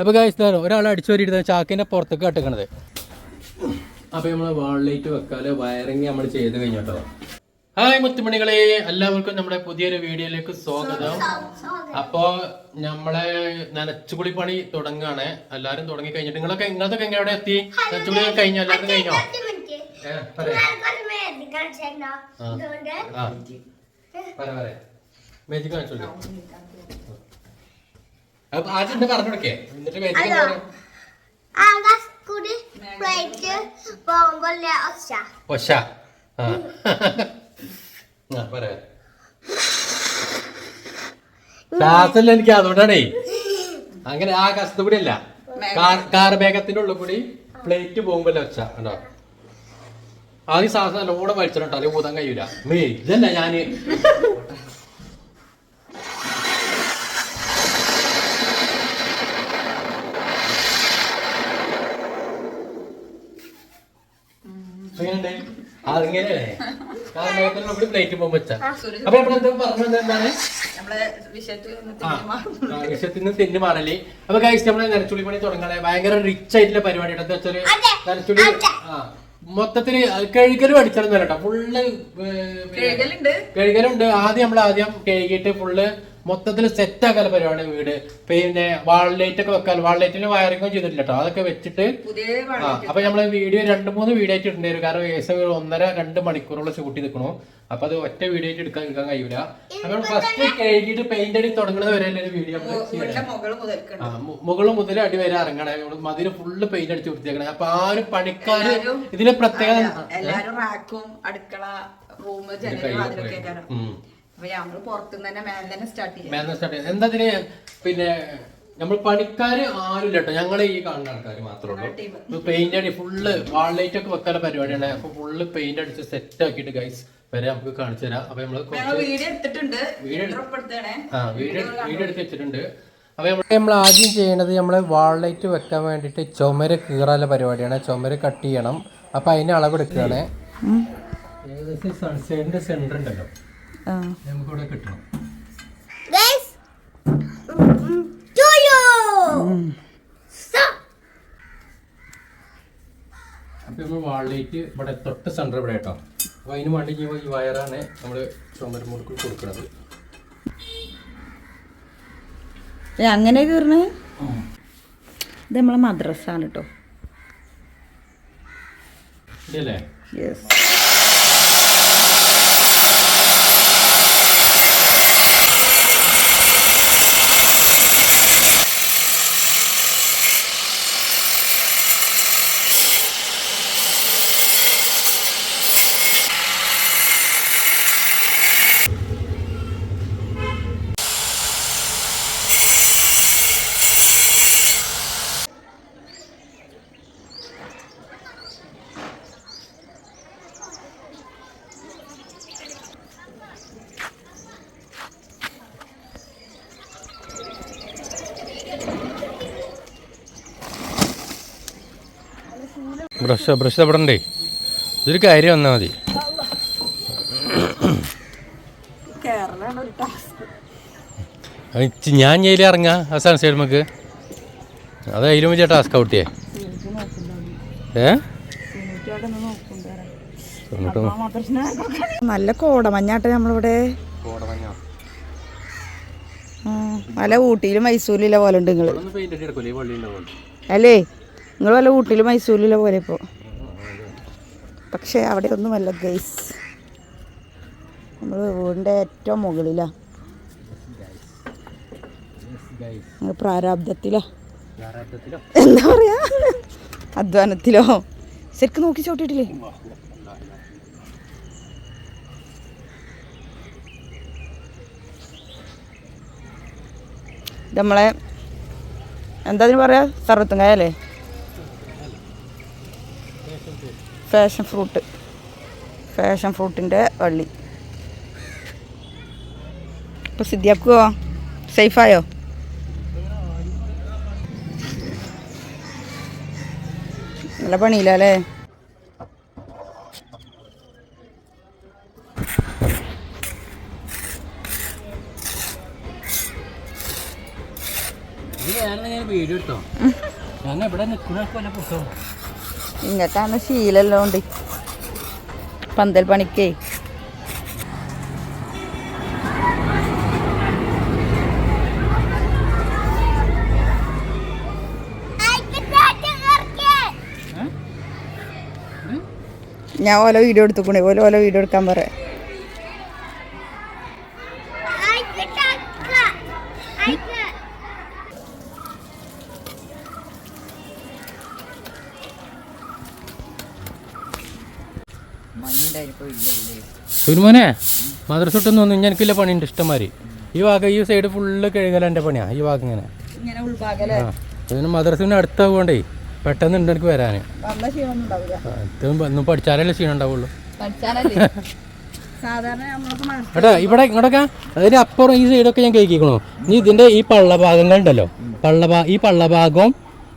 അപ്പോൾ ഗൈസ് ഒരാൾ അടിച്ചു വരിയിട്ട് ചാക്കിന്റെ പുറത്തേക്ക് കട്ടിക്കണത്. അപ്പോൾ നമ്മൾ വാളിലേക്ക് വെക്കാൽ? വയറിങ് നമ്മൾ ചെയ്ത് കഴിഞ്ഞിട്ടോ ഹായ് മുത്തുമണികളെ. എല്ലാവർക്കും നമ്മുടെ പുതിയൊരു വീഡിയോയിലേക്ക് സ്വാഗതം. അപ്പോൾ നമ്മളെ നനച്ചുകുളി പണി തുടങ്ങാണ് എല്ലാരും തുടങ്ങി കഴിഞ്ഞിട്ട് നിങ്ങളൊക്കെ നിങ്ങളതൊക്കെ എങ്ങനെ എവിടെ എത്തി? നനച്ചുകുളി കഴിഞ്ഞോ? എല്ലാവരും കഴിഞ്ഞോ? പറയാ. മേജിക്ക് പറ പറ. മേജിക് കാണിച്ചു. അപ്പൊ ആദ്യം എന്താ പറഞ്ഞു കൊടുക്കേ. എന്നിട്ട് മേജിക് എന്താ പറയാ? ഒശ ആ. ആ പറയാ. ശ്വാസമില്ല എനിക്ക് അതുകൊണ്ടാണേ. അങ്ങനെ ആ കഷ്ട കൂടി അല്ല. കാർ ബേഗത്തിന്റെ ഉള്ളിൽ കൂടി പ്ലേറ്റ് പോകുമ്പോ ഒച്ച. ഉണ്ടോ ആദ്യം ശ്വാസം നല്ലോണം വലിച്ചിട്ടുണ്ടോ അല്ലെങ്കിൽ ഊതാൻ കഴിയൂല. മേ ഇതല്ല ഞാൻ. പ്ലേറ്റ് പോകുമ്പോ അപ്പൊ പറഞ്ഞത് എന്താണ്? നിന്ന് തെന്നു മാറല്ലേ അപ്പൊ കഴിച്ച് നമ്മളെ നനച്ചുള്ളി പണി തുടങ്ങണേ ഭയങ്കര റിച്ച് ആയിട്ടുള്ള പരിപാടി എന്താ വെച്ചാൽ നനച്ചുള്ളി ആ മൊത്തത്തിൽ കഴുകലും അടിച്ചാലും കേട്ടോ ഫുള്ള് കഴുകലുണ്ട്. ആദ്യം നമ്മൾ ആദ്യം കഴുകിയിട്ട് ഫുള്ള് മൊത്തത്തിൽ സെറ്റ് ആക്കാൻ പരിപാടി വീട്. പിന്നെ വാൾ ലൈറ്റ് ഒക്കെ വെക്കാൻ വാൾ ലൈറ്റിന് വയറിങ്ങും ചെയ്തിട്ടില്ല കേട്ടോ അതൊക്കെ വെച്ചിട്ട് ആ അപ്പൊ നമ്മൾ വീഡിയോ രണ്ട് മൂന്ന് വീഡിയോ ആയിട്ട് ഇട്ടുണ്ടായിരുന്നു കാരണം ഏകദേശം ഒരു ഒന്നര രണ്ട് മണിക്കൂറോളം ഷൂട്ട് നിൽക്കണു അപ്പൊ അത് ഒറ്റ വീഡിയോ ആയിട്ട് എടുക്കാൻ എടുക്കാൻ കഴിയൂല. അപ്പൊ ഫസ്റ്റ് കഴുകിയിട്ട് പെയിന്റ് അടി തുടങ്ങുന്നത് വരെ ഒരു വീഡിയോ മുകൾ മുതൽ അടി വരെ ഇറങ്ങണേ. മതിന് മതിൽ ഫുള്ള് പെയിന്റ് അടിച്ച് വൃത്തിയാക്കണേ. അപ്പൊ ആ ഒരു പണിക്കാര് ഇതിന്റെ പ്രത്യേകത എല്ലാരും റാക്കും അടുക്കള റൂം അപ്പൊ പുറത്തുനിന്ന് തന്നെ മേലെ തന്നെ സ്റ്റാർട്ട് ചെയ്യാം. മേലെ സ്റ്റാർട്ട് ചെയ്യാം. എന്താ ഇതിന് പിന്നെ നമ്മൾ പണിക്കാര് ആരും ഇല്ലട്ടോ ഞങ്ങളെ ഈ കാണുന്ന ആൾക്കാർ മാത്രമേ ഉള്ളൂ. പെയിന്റ് അടി ഫുള്ള് വാൾ ലൈറ്റ് ഒക്കെ വെക്കാനുള്ള പരിപാടിയാണ്. അപ്പൊ ഫുള്ള് പെയിന്റ് അടിച്ച് സെറ്റ് ആക്കിയിട്ട് ഗൈസ് വരെ നമുക്ക് കാണിച്ചു തരാം. അപ്പൊ നമ്മൾ വീഡിയോ എടുത്തിട്ടുണ്ട്. ആ വീഡിയോ വീഡിയോ എടുത്ത് വെച്ചിട്ടുണ്ട്. അപ്പൊ നമ്മൾ ആദ്യം ചെയ്യണത് നമ്മൾ വാൾ ലൈറ്റ് വെക്കാൻ വേണ്ടിയിട്ട് ചുമര് കീറാനുള്ള പരിപാടിയാണ്. ചുമര് കട്ട് ചെയ്യണം. അപ്പൊ അതിന് അളവെടുക്കുകയാണ്. ഏകദേശം സൺസൈഡിന്റെ സെന്റർ ഉണ്ടല്ലോ. നമുക്കിവിടെ കിട്ടണം. അപ്പൊ നമ്മൾ ഇവിടെ തൊട്ട് സെന്റർ ഇവിടെ കേട്ടോ. അപ്പൊ അതിന് വേണ്ടി ഈ വയറാണ് നമ്മൾ ചുമര് മുറുക്കിൽ കൊടുക്കുന്നത് അങ്ങനെ കീറണേ ഇത് നമ്മളെ മദ്രസ ആണ് കേട്ടോ ഇല്ലേ? യെസ് ബ്രഷ് ബ്രഷ് അവിടെ ഇതൊരു കാര്യം വന്നാൽ മതി. ഞാൻ ജയിലിൽ ഇറങ്ങാം? ആ സൈഡ് നമുക്ക് അത് അതിലും വലിയ ടാസ്ക് ഔട്ടിയേ ഏ? നല്ല കോടമഞ്ഞാട്ടെ നമ്മളിവിടെ. നല്ല ഊട്ടിയിലും മൈസൂരിലെ പോലെ ഉണ്ട് നിങ്ങൾ. അല്ലേ? നിങ്ങൾ വല്ല ഊട്ടിയിലും മൈസൂരിലെ പോലെ ഇപ്പോൾ പക്ഷേ അവിടെ ഒന്നുമല്ല ഗൈസ് നമ്മൾ വീടിന്റെ ഏറ്റവും മുകളിലാണ് പ്രാരാബ്ദത്തിലോ. എന്താ പറയാ? അധ്വാനത്തിലോ? ശരിക്കും നോക്കി ചോട്ടിട്ടില്ലേ നമ്മളെ എന്താ പറയാ? സർവത്തും ഫാഷൻ ഫ്രൂട്ട്. ഫാഷൻ ഫ്രൂട്ടിന്റെ വള്ളി. ഇപ്പോൾ സിദ്ധിയാക്കുവോ സേഫായോ? നല്ല പണിയില്ല അല്ലേ? ഞാൻ വീഡിയോ എടുത്തോ? ഞാൻ ഇവിടെ നിൽക്കുന്ന പോലെ പുസ്തകം ഇങ്ങോട്ടാണ് ശീലമെല്ലാം ഉണ്ട്. പന്തൽ പണിക്കേ. ഞാൻ ഓല വീഡിയോ എടുത്തുക്കണേ. ഓല ഓല വീഡിയോ എടുക്കാൻ പറയാം സുരുമോനെ മദ്രസ വിട്ടൊന്നും ഒന്നും എനിക്കില്ല പണിയുണ്ട് ഇഷ്ടംമാതിരി. ഈ ഭാഗം ഈ സൈഡ് ഫുള്ള് കഴുകല എന്റെ പണിയാ ഈ ഭാഗം ഇങ്ങനെ. അതിന് ആ ഇതിന് മദ്രസിന് അടുത്താവുകൊണ്ടേ പെട്ടെന്ന് ഉണ്ട് എനിക്ക് വരാൻ ഇതും ഒന്നും പഠിച്ചാലല്ലേ ക്ഷീണം ഉണ്ടാവുള്ളൂ. എടാ ഇവിടെ ഇങ്ങോട്ടൊക്കെ അതിന് അപ്പുറം ഈ സൈഡൊക്കെ ഞാൻ കഴിക്കണോ നീ ഇതിന്റെ ഈ പള്ള ഭാഗങ്ങൾ ഉണ്ടല്ലോ പള്ള ഭാ ഈ പള്ള ഭാഗവും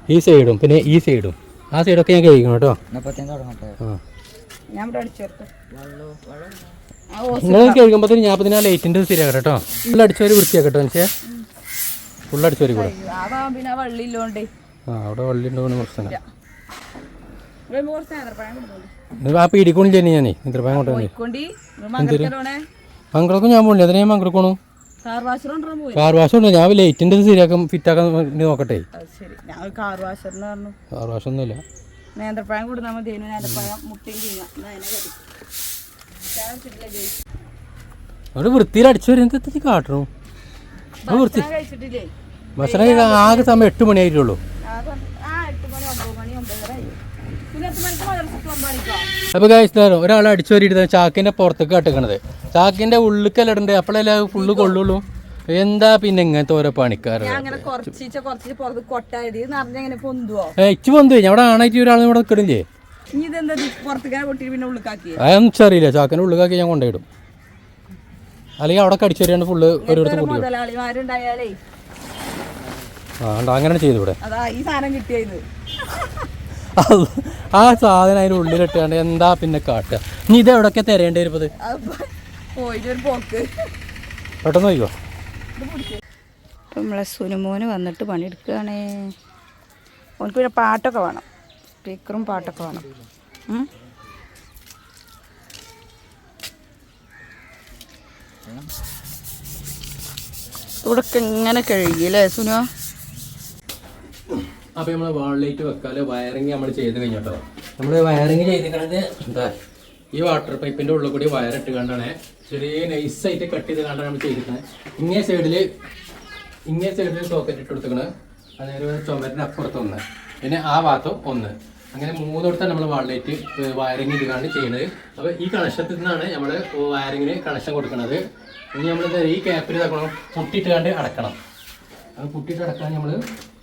ഈ സൈഡും പിന്നെ ഈ സൈഡും ആ സൈഡൊക്കെ ഞാൻ കേൾക്കണം കേട്ടോ. ആ. ഞാൻ ഇവിടെ അടിച്ചേർത്ത് നിങ്ങൾ കേൾക്കുമ്പോഴത്തേന് ഞാൻ അപ്പം ആ ലൈറ്റിന്റെ ശരിയാക്കട്ടെ കേട്ടോ. ഫുൾ അടിച്ചവര് വൃത്തിയാക്കട്ടോ മനുഷ്യ. ഫുൾ അടിച്ചവര് കൂടെ. വള്ളി ഇല്ലോണ്ടേ. ആ അവിടെ വള്ളി ഉണ്ടോ പ്രശ്നം ആ പീടിക്കോണി ചെയ്യുന്നത് ഞാനേ? ഇത്രപ്പയം കൊണ്ടുവന്നേ മംഗളക്കും ഞാൻ പോണില്ല. അതിനെ ഞാൻ മംഗളക്കോണു കാർ വാഷം ഉണ്ട് ഞാൻ ലൈറ്റിന്റെ ശരിയാക്കാൻ ഫിറ്റാക്കാൻ വേണ്ടി നോക്കട്ടെ. കാർ വാഷറിന് നേന്ത്രപ്പഴം കൊടുത്താൽ മതി. അതിന് നേന്ത്രപ്പഴം മുട്ടയും ചെയ്യാം അതിനെ. അവിടെ വൃത്തിയിൽ അടിച്ചു വരുന്നത് കാട്ടണു? വൃത്തി ഭക്ഷണം ആകെ സമയം എട്ട് മണി ആയിട്ടുള്ളൂ. അപ്പോൾ ഒരാൾ അടിച്ചു വരിയിട്ട് ചാക്കിന്റെ പുറത്തേക്ക് കട്ടിക്കണത്. ചാക്കിന്റെ ഉള്ളിക്കല്ല ഇടണ്ടേ? അപ്പോഴല്ലേ ഫുള്ള് കൊള്ളുള്ളൂ? എന്താ പിന്നെ ഇങ്ങനത്തെ ഓരോ പണിക്കാരെ അങ്ങനെ കുറച്ച് പുറത്ത് പൊന്തുവോ? പൊന്തു അവിടെ ആണായിട്ട് ഒരാൾ ഇവിടെ നിൽക്കണില്ലേ ചാക്കിന്റെ ഉള്ളിലാക്കി ഞാൻ കൊണ്ടുപോയിടും അല്ലെങ്കിൽ അവിടെ കടിച്ചേരിയാണ് ഫുള്ള് ഒരിടത്ത് കൂട്ടി ആ അങ്ങനെ ചെയ്തു ഇവിടെ ആ സാധനം അതിന്റെ ഉള്ളിലിട്ടാണ്ട് എന്താ പിന്നെ കാട്ടുക. ഇനി ഇത് എവിടെയൊക്കെ തരേണ്ടി പോക്ക്. പെട്ടെന്ന് നോക്കിക്കോ ഇപ്പം നമ്മളെ സുനുമോന് വന്നിട്ട് പണിയെടുക്കുകയാണേ. ഓനക്ക് പിന്നെ പാട്ടൊക്കെ വേണം. സ്പീക്കറും പാട്ടൊക്കെ വേണം. ഇവിടെ ഇങ്ങനെ കഴുകിയല്ലേ സുനു? നമ്മൾ വാൾ ലൈറ്റ് വെക്കാൽ? വയറിങ് നമ്മൾ ചെയ്ത് കഴിഞ്ഞോട്ടോ നമ്മൾ വയറിങ് ചെയ്തിരിക്കണത് എന്താ? ഈ വാട്ടർ പൈപ്പിന്റെ ഉള്ളിൽ കൂടി വയർ ഇട്ട് കണ്ടാണ് ചെറിയ നൈസായിട്ട് കട്ട് ചെയ്ത് കണ്ടാണ് നമ്മൾ ചെയ്തിരിക്കുന്നത്. ഇങ്ങേ സൈഡിൽ ഇങ്ങേ സൈഡിൽ സോക്കറ്റ് ഇട്ട് കൊടുത്തേക്കണ് അതായത് ചുമരിന്റെ അപ്പുറത്ത് ഒന്ന്. പിന്നെ ആ ഭാഗത്തും ഒന്ന്. അങ്ങനെ മൂന്നിടത്താണ് നമ്മൾ വാളിലേറ്റ് ലൈറ്റ് വയറിങ് ഇടുകയാണ് ചെയ്യുന്നത്. അപ്പോൾ ഈ കണക്ഷത്തിൽ നിന്നാണ് നമ്മൾ വയറിങ്ങിന് കണക്ഷൻ കൊടുക്കുന്നത്. ഇനി നമ്മൾ ഈ ക്യാപ്പിൽ ഇതാക്കണം പൊട്ടിയിട്ട് കണ്ട് അടക്കണം. അത് പൊട്ടിയിട്ട് അടക്കാൻ നമ്മൾ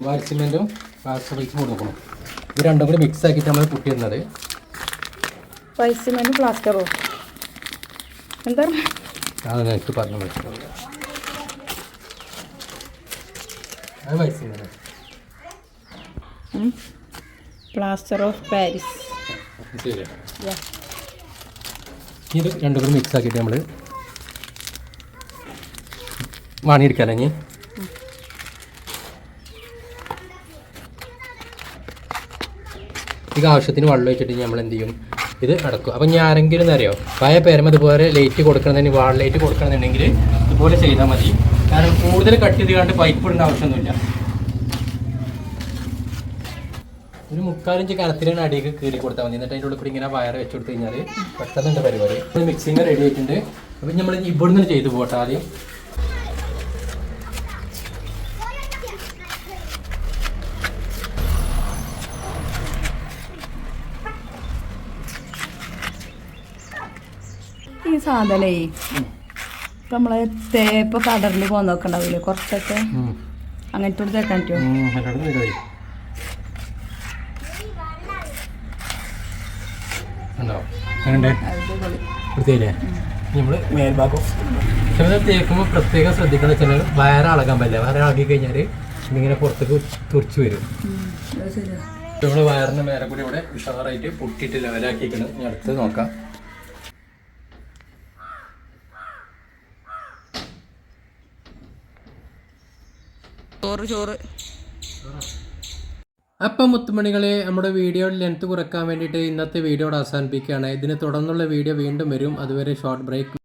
വയർ സിമെന്റും പ്ലാസ്റ്റർ വെച്ച് കൊടുക്കണം ഇത് രണ്ടും കൂടി മിക്സ് ആക്കിയിട്ട് നമ്മൾ പുട്ടിയിരുന്നത് പൈസമേനും പ്ലാസ്റ്ററോ എന്താ? പറഞ്ഞു വൈറ്റ് പ്ലാസ്റ്റർ ഓഫ് പാരീസ് ഇത് രണ്ടും കൂടി മിക്സ് ആക്കിയിട്ട് നമ്മൾ വാണിയെടുക്കാമല്ലേ ഇനി? ഇത് ആവശ്യത്തിന് വെള്ളം വെച്ചിട്ട് നമ്മൾ എന്ത് ചെയ്യും? ഇത് അടക്കും അപ്പം ഞാൻ ആരെങ്കിലും അറിയോ പഴയ പേരം ഇതുപോലെ ലൈറ്റ് കൊടുക്കണമെന്ന് വാൾ ലൈറ്റ് കൊടുക്കണമെന്നുണ്ടെങ്കിൽ ഇതുപോലെ ചെയ്താൽ മതി. കാരണം കൂടുതൽ കട്ട് ചെയ്ത് കണ്ട് പൈപ്പ് ഇടേണ്ട ആവശ്യമൊന്നുമില്ല. ഒരു മുക്കാലിഞ്ച് കരത്തിലാണ് അടിയൊക്കെ കീറി കൊടുത്താൽ മതി. എന്നിട്ട് അതിന്റെ ഉള്ളിൽ ഇങ്ങനെ വയർ വെച്ച് കൊടുത്തു കഴിഞ്ഞാൽ പെട്ടെന്നുണ്ട് പരിപാടി? മിക്സിങ് റെഡി ആയിട്ടുണ്ട്. അപ്പം നമ്മൾ ഇവിടുന്ന് ചെയ്ത് പോട്ടെ ആദ്യം. ഈ സാധനേ. ഇപ്പം നമ്മളെ തേപ്പ് കടറിൽ പോകാൻ നോക്കണ്ടാവില്ലേ കുറച്ചൊക്കെ. അങ്ങനത്തെ ഒരു തേക്കാൻ നമ്മൾ മേൽഭാഗം. ചില തേക്കുമ്പോൾ പ്രത്യേകം ശ്രദ്ധിക്കണം വെച്ചാൽ വയറ് അളകാൻ പറ്റില്ല. വയറ് ഇളകി കഴിഞ്ഞാൽ ഇങ്ങനെ പുറത്തേക്ക് തുറച്ചു വരും. നമ്മൾ വയറിന് മേലെ കൂടി ഇവിടെ ഉഷാറായിട്ട് പൊട്ടിയിട്ട് ലെവലാക്കിക്കണം ഇനി അടുത്ത് നോക്കാം. ചോറ് ചോറ്. അപ്പം മുത്തുമണികളെ നമ്മുടെ വീഡിയോയുടെ ലെങ്ത് കുറയ്ക്കാൻ വേണ്ടിയിട്ട് ഇന്നത്തെ വീഡിയോയുടെ അവസാനിപ്പിക്കുകയാണ്. ഇതിന് തുടർന്നുള്ള വീഡിയോ വീണ്ടും വരും. അതുവരെ ഷോർട്ട് ബ്രേക്ക്